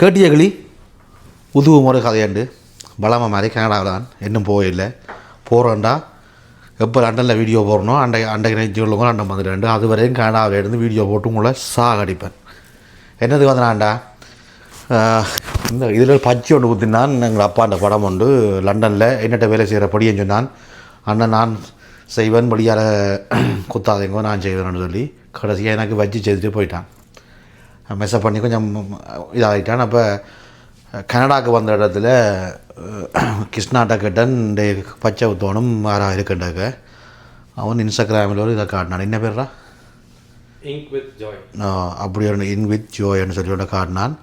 கேட்டிய கிளி உதுவு முறை கதையாண்டு. பலமாக மாதிரி கனடாவில் தான் இன்னும் போயில்லை போகிறோண்டா எப்போ லண்டனில் வீடியோ போடணும்? அண்டை அண்டை நினைச்சு உள்ளவங்க லண்டன் வந்துட்டு அது வரையும் கனடாவில் இருந்து வீடியோ போட்டு உங்களை சாகடிப்பேன். என்னது வந்தனாண்டா? இந்த இதில் பச்சை ஒன்று ஊற்றினான் எங்கள் அப்பா அந்த படம் உண்டு லண்டனில் என்னட்ட வேலை செய்கிற படியும் சொன்னான். அண்ணன் நான் செய்வேன் படியால் குத்தாதீங்க நான் செய்வேன்னு சொல்லி கடைசியாக எனக்கு வச்சு செய்துட்டு போயிட்டான். மெஸ்ஸப் பண்ணி கொஞ்சம் இதாகிட்டான் அப்போ கனடாக்கு வந்த இடத்துல கிருஷ்ணாட்ட கேட்டன் பச்சை ஊத்தோனும் யாராக இருக்குண்டாக்க அவன் இன்ஸ்டாகிராமில் ஒரு இதை காட்டினான். என்ன பேர்ரா? இங்க் வித் ஜாய் அப்படி ஒரு இன் வித் ஜோயன்னு சொல்லி ஒன்று காட்டினான்.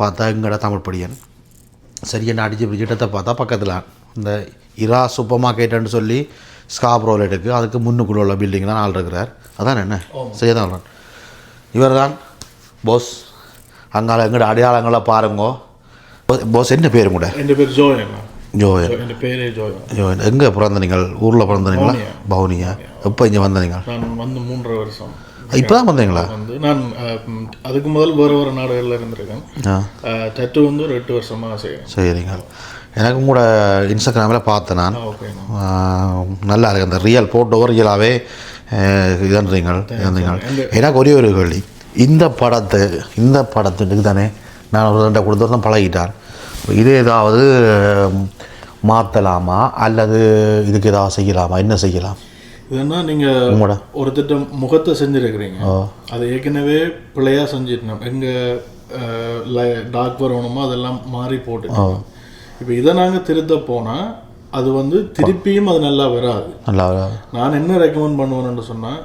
பார்த்தா எங்கட தமிழ் படியன். சரி என்ன அடிச்சு பிடிச்சிட்டத்தை பார்த்தா பக்கத்தில். இந்த இரா சூப்பர் மார்க்கெட்டுன்னு சொல்லி ஸ்காப்ரோல் எடுக்கு அதுக்கு முன்னுக்குள்ள உள்ள பில்டிங் தான் ஆள் இருக்கிறார். அதான் என்ன? சரி தான் இவர் தான் போஸ் அங்கால எங்கட அடையாளங்களை பாருங்கோ. போஸ் என்ன பேர் கூட என் பேர்? ஜோயன் ஜோயன் என் பேர்? ஜோயன் ஜோயன் எங்கே பிறந்த நீங்கள் ஊரில் பிறந்த நீங்களா பவுனியா. எப்போ இங்கே வந்த நீங்கள் நான் வந்து மூன்றரை வருஷம். இப்போ தான் வந்தீங்களா? வந்து நான் அதுக்கு முதல் வேறு வேறு நாடுகளில் இருந்திருக்கேன். டட்டு வந்து ஒரு எட்டு வருஷமாக செய்கிறேன் சரிங்க எனக்கும் கூட இன்ஸ்டாகிராமில் பார்த்தேன் நான். நல்லா இருக்கு. அந்த ரியல் போட்டோ ரியலாகவே இறந்துறீங்கள் இறந்துறீங்கள் எனக்கு ஒரே ஒரு கேள்வி. இந்த படத்தை இந்த படத்துக்கு தானே நான் ஒரு ரெண்டை கொடுத்து தான் பழகிட்டார். இது ஏதாவது மாற்றலாமா அல்லது இதுக்கு ஏதாவது செய்யலாமா? என்ன செய்யலாம்? இதுன்னா நீங்கள் உங்களோட? ஒரு திட்டம் முகத்தை செஞ்சுருக்கிறீங்க. அது ஏற்கனவே பிழையாக செஞ்சிட்டோம் எங்கே டாக் வரணுமோ அதெல்லாம் மாறி போட்டு இப்போ இதை நாங்கள் திருத்த போனால் அது வந்து திருப்பியும் அது நல்லா வராது. நல்லா நான் என்ன ரெக்கமெண்ட் பண்ணுவேன்னு சொன்னால்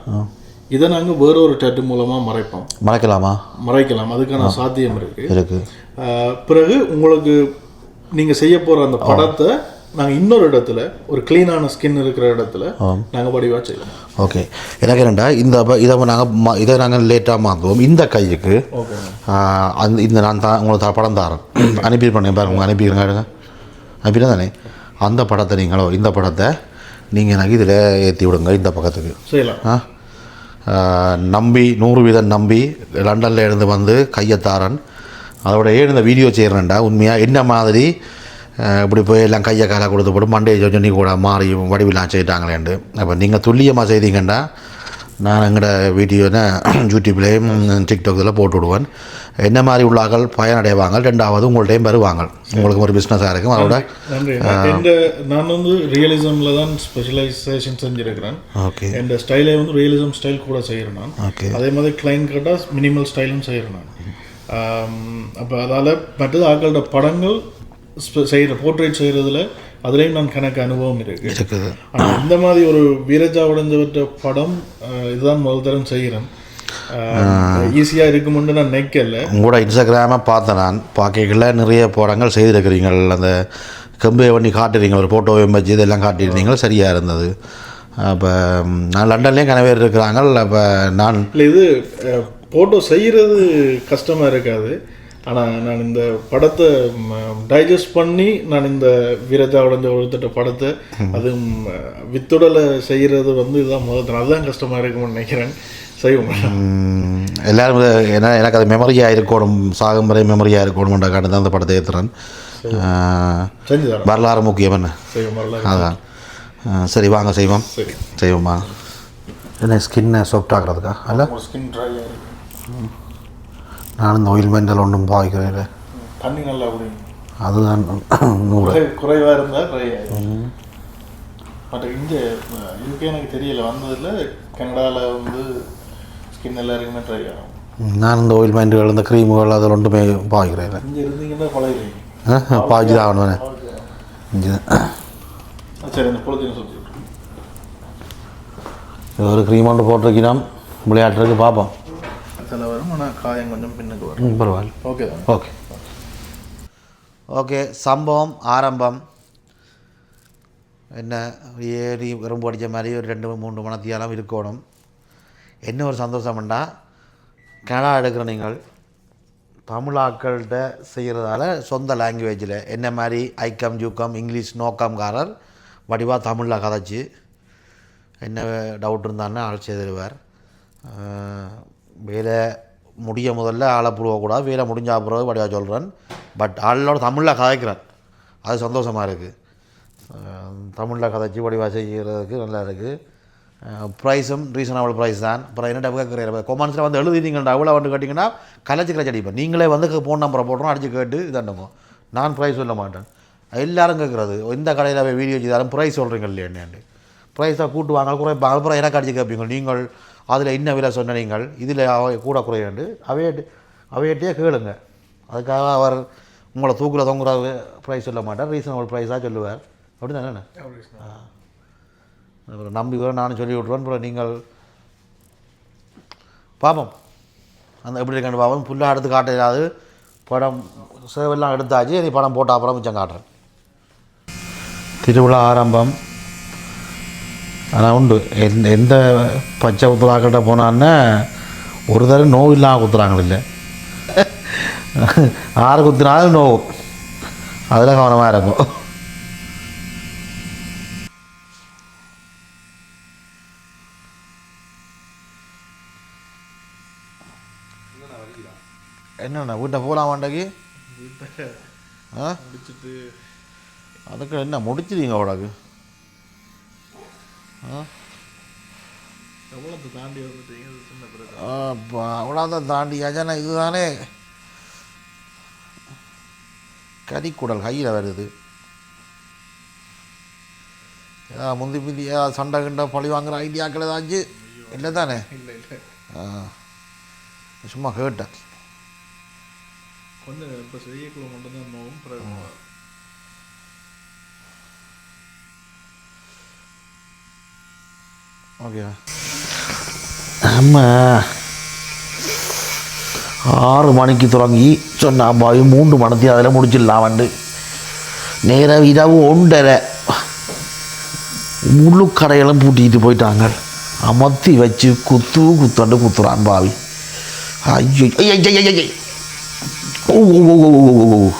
இதை நாங்கள் வேற ஒரு டட்டு மூலமாக மறைப்போம். மறைக்கலாமா? மறைக்கலாம். அதுக்கான சாத்தியம் இருக்கு. இருக்குது ஆஹ் பிறகு உங்களுக்கு நீங்கள் செய்ய போகிற அந்த படத்தை நாங்கள் இன்னொரு இடத்துல ஒரு க்ளீனான ஸ்கின் இருக்கிற இடத்துல நாங்கள் வடிவாக செய்வோம். ஓகே. எனக்கு என்னடா இந்த இதை நாங்கள் இதை நாங்கள் லேட்டாக மாற்றுவோம் இந்த கைக்கு. அந்த இந்த நான் தான் உங்களுக்கு த- படம் தாரேன். அனுப்பியிருப்பேன் பாருங்க உங்க அனுப்பிடுங்க அனுப்பினா தானே? அந்த படத்தை நீங்களோ இந்த படத்தை நீங்கள் எனக்கு இதில் ஏற்றி விடுங்க இந்த பக்கத்துக்கு. செய்யலாம். ஆ? நம்பி நூறு வீதம் நம்பி லண்டனில் இருந்து வந்து கையத்தாரன். அதோட ஏன் இந்த வீடியோ செய்கிறேன்டா உண்மையாக என்ன மாதிரி? இப்படி போய் எல்லாம் கையை காலை கொடுத்து போட்டு மண்டே சொன்னி கூட மாறி வடிவிலாம் செய்யிட்டாங்களேண்டு அப்போ நீங்கள் துல்லியமாக செய்தீங்கன்னா நான் எங்களோட வீடியோனை யூடியூப்லேயும் டிக்டாக்ல போட்டு விடுவேன். என்ன மாதிரி உள்ளார்கள் பயனடைவாங்க ரெண்டாவது உங்கள்கிட்டையும் வருவாங்க உங்களுக்கு ஒரு பிஸ்னஸாக இருக்கும். அதோட நான் வந்து ரியலிசமில் தான் ஸ்பெஷலைசேஷன் செஞ்சுருக்கிறேன். ஓகே. என் ஸ்டைலே வந்து ரியலிசம் ஸ்டைல் கூட செய்கிறேன் நான். ஓகே. அதே மாதிரி கிளைன் கேட்டால் மினிமல் ஸ்டைலும் செய்கிறேன் நான். அப்போ அதால் மற்றது ஆக்களோட படங்கள் செய்கிற போர்ட்ரேட் செய்கிறதுல அதுலேயும் நான் கணக்கு அனுபவம் இருக்குது. இந்த மாதிரி ஒரு வீரஜா உடைஞ்சவற்ற படம் இதுதான் முதல் தரம் செய்கிறேன். ஈஸியாக இருக்குமென்று நான் நினைக்கல. உங்களோட இன்ஸ்டாகிராமை பார்த்தேன் நான். பார்க்கல நிறைய படங்கள் செய்திருக்கிறீங்கள். அந்த கம்பை பண்ணி காட்டுறீங்க ஒரு ஃபோட்டோவையும் வச்சு இதெல்லாம் காட்டியிருந்தீங்க. சரியாக இருந்தது. அப்போ நான் லண்டன்லேயும் கனவேர் இருக்கிறாங்க அப்போ நான் இல்லை இது ஃபோட்டோ செய்கிறது கஷ்டமாக இருக்காது. ஆனால் நான் இந்த படத்தை டைஜஸ்ட் பண்ணி நான் இந்த வீரஜா உடைஞ்ச ஒருத்தட்ட படத்தை அதுவும் வித்துடலை செய்கிறது வந்து இதுதான் முதல் அதுதான் கஷ்டமாக இருக்கும்னு நினைக்கிறேன். செய்வோம் எல்லாரும் ஏன்னா எனக்கு அது மெமரியாக இருக்கணும் சாகும் வரை மெமரியாக இருக்கணும்ன்ற காட்டு தான் அந்த படத்தை ஏற்றுறேன் வரலாறு முக்கியம் என்ன? செய்வோம் அதான். சரி வாங்க செய்வோம். சரி. செய்வோம்மா என்ன ஸ்கின்னை சாஃப்ட் ஆகிறதுக்கா அல்ல? ஸ்கின் ட்ரை நான் இந்த ஆயில் மெண்டல் ஒன்றும் பாவிக்கிறேன் தண்ணி நல்லா அதுதான் நூறு. குறை- குறைவா இருந்தால் ட்ரை ஆகும் பட் இங்கே இதுக்கே எனக்கு தெரியல. வந்ததில் கனடாவில் வந்து ஸ்கின் எல்லாருக்குமே ட்ரை ஆகும் நான் இந்த ஆயில் மெண்டுகள் இந்த க்ரீமுகள் அதில் ஒன்றுமே பாவிக்கிறேன் இங்கே இருந்தீங்கன்னா பழகிறீங்க பாய்ச்சி தான் ஆகணும் இங்கே சரி பொழுதையும் சொல்லி இது ஒரு க்ரீம் ஒன்று போட்டிருக்கிறோம் விளையாட்டுறதுக்கு பார்ப்போம் அதில் வரும் ஆனால் காயம் கொஞ்சம் பின்னுக்கு வரும் பரவாயில்ல ஓகே ஓகே ஓகே சம்பவம் ஆரம்பம் என்ன ஏறி எறும்பு அடித்த மாதிரி ஒரு ரெண்டு மூன்று மணத்தியாலும் இருக்கணும் என்ன ஒரு சந்தோஷம்ண்டா கனடா எடுக்கிற நீங்கள் தமிழாக்கள்கிட்ட செய்கிறதால சொந்த லாங்குவேஜில் என்ன மாதிரி? ஐக்கம் ஜூக்கம் இங்கிலீஷ் நோக்கம்காரர் வடிவாக தமிழில் கதைச்சு. என்ன டவுட் இருந்தான்னு ஆள் செய்திருவார். வேலை முடிய முதல்ல ஆளை புழுவக்கூடாது வேலை முடிஞ்ச பிறகு வடிவாக சொல்கிறேன் பட் ஆளோட தமிழில் கதைக்கிறேன். அது சந்தோஷமாக இருக்குது தமிழில் கதைச்சி வடிவாக செய்கிறதுக்கு நல்லா இருக்குது ப்ரைஸும் ரீசனபிள் ப்ரைஸ் தான். அப்புறம் என்ன கேட்குற கொமெண்ட்ஸில் வந்து எழுதிட்டீங்கடா அவ்வளோ வந்து கேட்டிங்கன்னா கலைச்சி கலைச்சி அடிப்பேன். நீங்களே வந்து ஃபோன் நம்பரை போட்டுரும் அடித்து கேட்டு இதாண்டுங்க. நான் ப்ரைஸ் சொல்ல மாட்டேன். எல்லாரும் கேட்குறது எந்த கடையில் போய் வீடியோ செய்தாலும் ப்ரைஸ் சொல்கிறீங்க இல்லையா என்னண்டு ப்ரைஸாக கூட்டு வாங்க குறைப்பாங்க அப்புறம் எனக்கு அடிச்சு கேட்பீங்க. நீங்கள் அதில் என்ன விலை சொன்ன நீங்கள்? இதில் அவை கூட குறையாண்டு. அவையிட்டு அவையிட்டே கேளுங்க. அதுக்காக அவர் உங்களை தூக்கில் தொங்குற ப்ரைஸ் சொல்ல மாட்டார். ரீசனபிள் ப்ரைஸாக சொல்லுவார். அப்படி தானே அப்புறம் நம்பி வர நானும் சொல்லி விட்ருவேன் அப்புறம் நீங்கள் பார்ப்போம் அந்த எப்படி இருக்கான்னு பார்ப்போம் ஃபுல்லாக எடுத்து காட்டாது படம் சேவெல்லாம் எடுத்தாச்சு. நீ படம் போட்ட அப்புறம் மிச்சம் காட்டுறேன். திருவிழா ஆரம்பம். ஆனால் உண்டு. எந்த எந்த பச்சை குத்துறாக்கிட்ட போனான்னா ஒரு தடவை நோவு இல்லாமல் குத்துறாங்க இல்லை ஆறு குத்துனாலும் நோவு. அதில் கவனமாக இருக்கும் என்னண்ணா வீட்டை போகலாம் வாண்டக்கு? வீட்டை ஆ? முடிச்சுட்டு. அதுக்கு என்ன முடிச்சிட்டீங்க அவடாக்கு ஆ? எவ்வளோத்தை தாண்டி வந்துட்டீங்க? சின்ன பிரச்சனை. அவ்வளோதான் தாண்டியாச்சா நான் இதுதானே. கறிக்குடல் கையில் வருது. ஏதா முந்தி முந்தி ஏதாவது சண்டை கிண்ட பழி வாங்குற ஐடியாக்கள் ஏதாச்சும் இல்லை தானே இல்லை இல்லை. ஆ. சும்மா கேட்டேன் கொஞ்சம் இப்போ செய்யக்குள்ள மட்டும்தான் நோவும் பிறகு ஓகே ஆமாம் ஆறு மணிக்கு தொடங்கி சொன்னா பாவி மூன்று மணத்தி அதில் முடிச்சிடலாம் வந்து நேரம் இரவு ஒன்றரை முழு கடையெல்லாம் பூட்டிக்கிட்டு போயிட்டாங்க அமர்த்தி வச்சு குத்து குத்தண்டு குத்துறான் பாவி ஐயோ ஐயோ ஓ ஓ ஓ ஓ ஓ,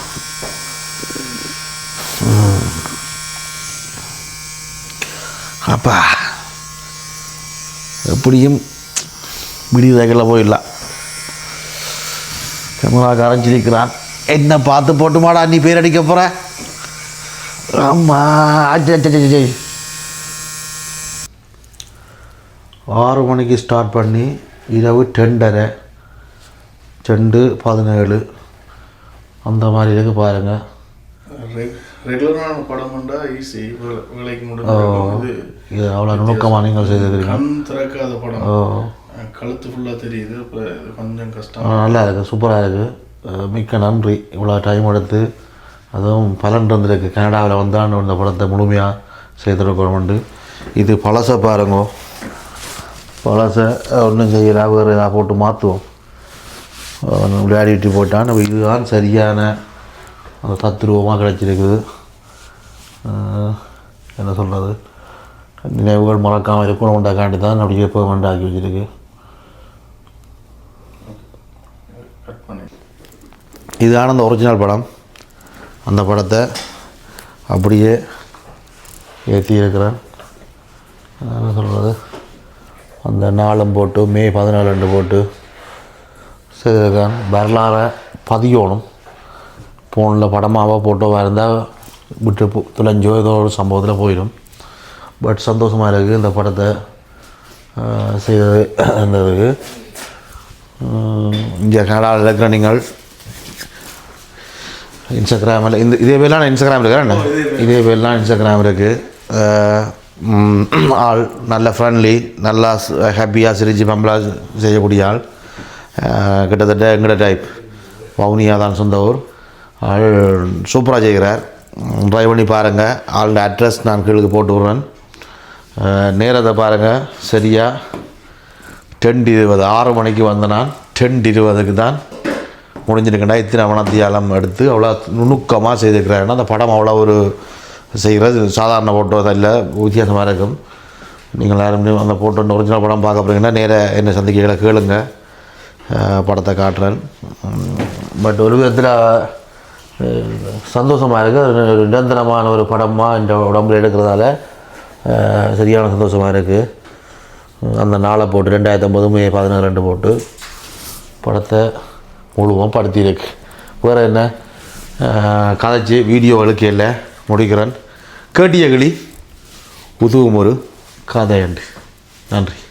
அப்பா. எப்படியும் விடியதைகளில் போயிடலாம். கமலா கரைஞ்சிருக்கிறான் என்ன பார்த்து போட்டுமாடா நீ பேர் அடிக்க போகிற ஆமாம் ஆறு மணிக்கு ஸ்டார்ட் பண்ணி இரவு டெண்டரை ரெண்டு பதினேழு. அந்த மாதிரி இருக்கு பாருங்கள் ரெகுலரான படம் பண்ணா ஈஸி வேலைக்கு முடிஞ்சு இது அவ்வளோ நுணுக்கமாக நீங்கள் செய்திருக்கிறீங்க. கண் திறக்காத படம். கழுத்து ஃபுல்லாக தெரியுது. இப்போ கொஞ்சம் கஷ்டம். நல்லா இருக்குது சூப்பராக இருக்குது மிக்க நன்றி. இவ்வளோ டைம் எடுத்து அதுவும் பலன் இருந்திருக்கு கனடாவில் வந்தான்னு இந்த படத்தை முழுமையாக செய்திருக்கணும்ண்டு இது பழசை பாருங்கோ. பழசை ஒன்றும் செய்யல. வேறு ஏதாவது போட்டு மாற்றுவோம் விளையாடிட்டு போட்டான். நம்ம இதுதான் சரியான அந்த தத்துருவமாக கிடச்சிருக்குது. என்ன சொல்கிறது நினைவுகள் மறக்காமல் இருக்கணும்ண்டாக்காண்டி தான் அப்படியே இப்போ ஆக்கி வச்சிருக்கு. இதுதான் அந்த ஒரிஜினல் படம். அந்த படத்தை அப்படியே ஏற்றி இருக்கிறேன் என்ன சொல்கிறது அந்த நாளும் போட்டு மே பதினாலு ரெண்டு போட்டு செய்திருக்கேன் வரலாறை பதியணும் ஃபோனில் படமாவோ ஃபோட்டோவாக இருந்தால் விட்டு தொலைஞ்சோ ஏதோ ஒரு சம்பவத்தில் போயிடும். பட் சந்தோஷமாக இருக்குது இந்த படத்தை செய்தது இருந்ததுக்கு இங்கே கனடாவில் இருக்கிற நீங்கள் இன்ஸ்டாகிராமில் இந்த இதே பேர்லாம் இன்ஸ்டாகிராம் இருக்கிறேன் இதே பேர்லாம் இன்ஸ்டாகிராம் இருக்குது ஆள் நல்ல ஃப்ரெண்ட்லி நல்லா ஹாப்பியாக சிரிச்சு பம்பலாக செய்யக்கூடிய ஆள். கிட்டத்தட்ட எங்கட டைப் வவுனியா தான் சொந்த ஊர் ஆள் சூப்பராக செய்கிறார். ட்ரை பண்ணி பாருங்கள் ஆளோட அட்ரஸ் நான் கீழுக்கு போட்டு விட்றேன். நேரத்தை பாருங்கள் சரியாக டென் இருபது. ஆறு மணிக்கு வந்த நான் டென் இருபதுக்கு தான் முடிஞ்சிருக்கேன் இத்தனை மணத்தியாலம் எடுத்து அவ்வளோ நுணுக்கமாக செய்திருக்கிறாருன்னா அந்த படம் அவ்வளோ ஒரு செய்கிறது. சாதாரண ஃபோட்டோ தான் இல்லை. வித்தியாசமாக இருக்கும். நீங்கள் யாரும் அந்த ஃபோட்டோ ஒரிஜினல் படம் பார்க்க போகிறீங்கன்னா நேராக என்ன சந்திக்க கேளுங்க. படத்தை காட்டுறேன் பட் ஒரு விதத்தில் சந்தோஷமாக இருக்குது ஒரு நிரந்தரமான ஒரு படமாக இந்த உடம்புல எடுக்கிறதால சரியான சந்தோஷமாக இருக்குது அந்த நாளை போட்டு ரெண்டாயிரத்தி ஒம்பது மே பதினாறு ரெண்டு போட்டு படத்தை முழுவதும் படுத்தியிருக்கு வேறு என்ன கதைச்சி வீடியோ அழுக்கையில் முடிக்கிறேன் கேட்டிய கிளி உதவும் ஒரு கதை நன்றி